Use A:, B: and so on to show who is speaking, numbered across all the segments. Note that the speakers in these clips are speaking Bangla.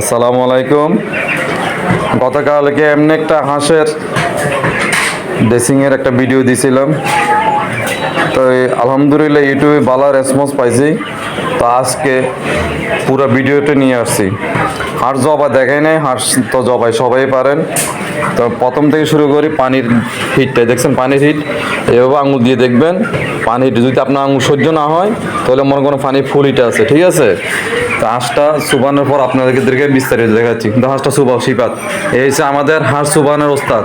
A: আসসালামু আলাইকুম। গতকালকে এমনি একটা হাঁসের ড্রেসিংয়ের একটা ভিডিও দিছিলাম। তো আলহামদুলিল্লাহ ইউটিউবে ভালো রেসপন্স পাইছি। তো আজকে পুরো ভিডিওটা নিয়ে আসছি। হাঁস জবা দেখাই নাই, হাঁস তো জবাই সবাই পারেন। তো প্রথম থেকে শুরু করি, পানির হিটটা দেখছেন পানির হিট এভাবে আঙুল দিয়ে দেখবেন, পানির হিট যদি আপনার আঙুল সহ্য না হয়, তাহলে মনে কোনো পানির ফুল হিট আছে, ঠিক আছে? তো হাঁসটা সুবানোর পর আপনাদেরকে বিস্তারিত দেখাচ্ছি। কিন্তু হাঁসটা সুবাও শিপাত এই হচ্ছে আমাদের হাঁস সুবানের ওস্তাদ।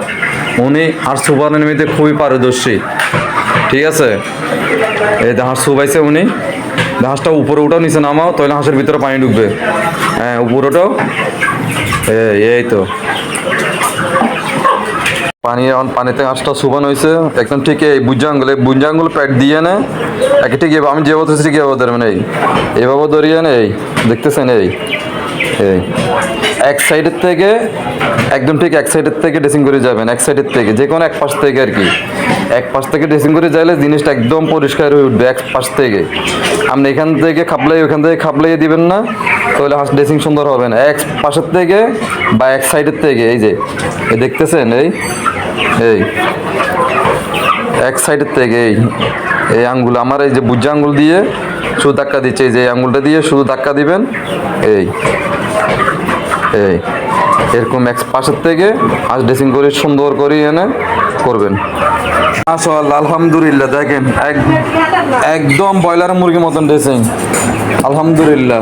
A: উনি হাঁস সুবানের নিমিত্তে খুবই পারদর্শী। ঠিক আছে? এই হাঁস সুবাইছে উনি। হাঁসটা উপরে উঠাও, নিচে নামাও, তাহলে হাঁসের ভিতরে পানি ঢুকবে। হ্যাঁ উপরে ওঠাও এই তো। পানি এখন পানিতে হাঁসটা সুবান হয়েছে একদম ঠিক এই বুজাঙ্গুল এই বুজাঙ্গুল প্যাট দিয়ে নে। একে ঠিক আমি যেভাবে ঠিক এভাবে ধরবেন এই। এভাবে ধরিয়ে নে এই। দেখতেছেন এই। এই। এক সাইডের থেকে, একদম ঠিক এক সাইডের থেকে ড্রেসিং করে যাবেন, এক সাইডের থেকে, যে কোনো এক পাশ থেকে আর কি। এক পাশ থেকে ড্রেসিং করে যাইলে জিনিসটা একদম পরিষ্কার হয়ে উঠবে, এক পাশ থেকে। আপনি এখান থেকে খাপলাই ওখান থেকে খাপলাইয়ে দিবেন না, তাহলে হাঁস ড্রেসিং সুন্দর হবে না। এক পাশের থেকে বা এক সাইডের থেকে, এই যে দেখতেছেন, এই এই। এক সাইডের থেকে, এই এই আঙ্গুল, আমার এই যে বুজ্জা আঙ্গুল দিয়ে শুধু ধাক্কা দিচ্ছে যে আঙুলটা দিয়ে শুধু ধাক্কা দিবেন, এই এই, এরকম এক পাশের থেকে আজ ড্রেসিং করে সুন্দর করে এনে করবেন। মাশাআল্লাহ, আলহামদুলিল্লাহ, দেখেন, এক, একদম ব্রয়লার মুরগির মতন ড্রেসিং আলহামদুলিল্লাহ।